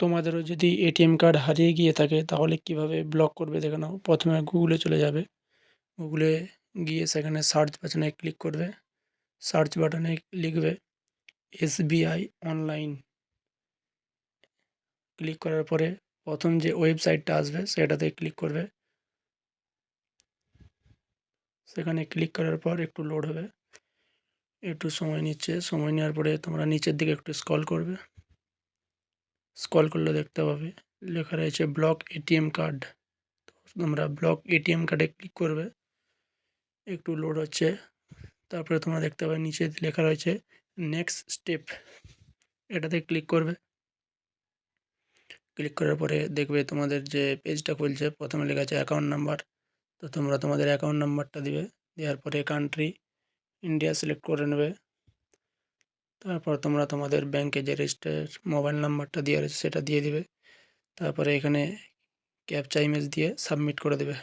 তোমাদেরও যদি ATM card হারিয়ে গিয়ে থাকে, তাহলে কীভাবে ব্লক করবে দেখে নাও। প্রথমে গুগলে চলে যাবে। গুগলে গিয়ে সেখানে সার্চ বাটনে ক্লিক করবে। সার্চ বাটনে লিখবে এসবিআই অনলাইন ক্লিক করার পরে প্রথম যে ওয়েবসাইটটা আসবে, সেটাতে ক্লিক করবে। সেখানে ক্লিক করার পর একটু লোড হবে। একটু সময় নিচ্ছে। সময় নেওয়ার পরে তোমরা নিচের দিকে একটু স্ক্রল করবে। স্ক্রল করলে দেখতে পাবে। লেখা রয়েছে ব্লক এটিএম কার্ড তোমরা ব্লক এটিএম কার্ডে ক্লিক করবে। একটু লোড হচ্ছে। তারপরে তোমরা দেখতে পাবে নিচে লেখা রয়েছে নেক্সট স্টেপ এটাতে ক্লিক করবে। ক্লিক করার পরে দেখবে তোমাদের যে পেজটা খুলছে, প্রথমে লেখা আছে অ্যাকাউন্ট নাম্বার তো তোমরা তোমাদের অ্যাকাউন্ট নাম্বারটা দিবে। দেওয়ার পরে কান্ট্রি ইন্ডিয়া সিলেক্ট করে নেবে। তারপর তোমরা তোমাদের ব্যাংকে যে রেজিস্টার মোবাইল নাম্বারটা দেওয়া রয়েছে, সেটা দিয়ে দিবে। তারপরে এখানে ক্যাপচা ইমেজ দিয়ে সাবমিট করে দেবে।